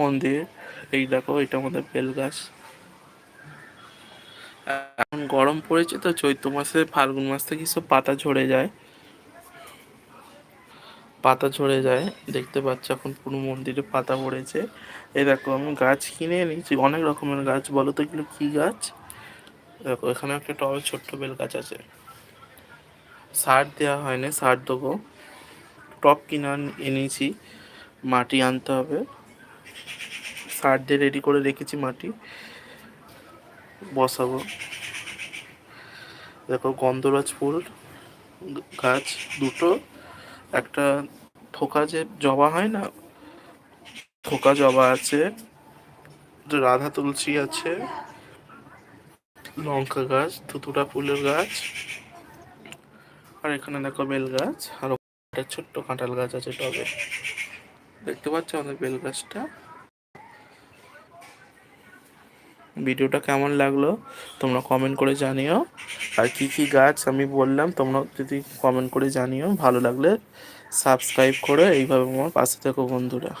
মন্দির। এই দেখো, এটা আমাদের বেল গাছ এখন গরম পড়েছে তো চৈত্র মাসে ফাল্গুন মাস থেকে সব পাতা ঝরে যায়। পাতা ঝরে যায়। দেখতে পাচ্ছ এখন পুরো মন্দিরে পাতা পড়েছে। এই দেখো, আমি গাছ কিনে এনেছি, অনেক রকমের গাছ। বলো তো এগুলো কী গাছ? দেখো, এখানে একটা টবে ছোট্ট বেল গাছ আছে। সার দেওয়া হয়নি, সার দেবো। টপ কিনে এনেছি, মাটি আনতে হবে। সার দিয়ে রেডি করে রেখেছি মাটি। বসাবো। দেখো গন্ধরাজ ফুল, গাছ দুটো, একটা থোকা যে জবা হয় না, থোকা জবা আছে, রাধা তুলসী আছে, লঙ্কা গাছ ধুতুরা ফুলের গাছ, আর এখানে দেখো বেল গাছ, আর একটা ছোট্ট কাঁঠাল গাছ আছে টবে। দেখতে পাচ্ছ আমাদের বেল গাছটা? ভিডিওটা কেমন লাগল তোমরা কমেন্ট করে জানিও। আর কি কি গাছ আমি বললাম তোমরা যদি কমেন্ট করে জানিও, ভালো লাগলে সাবস্ক্রাইব করে। এইভাবে আমার পাশে থেকো বন্ধুরা।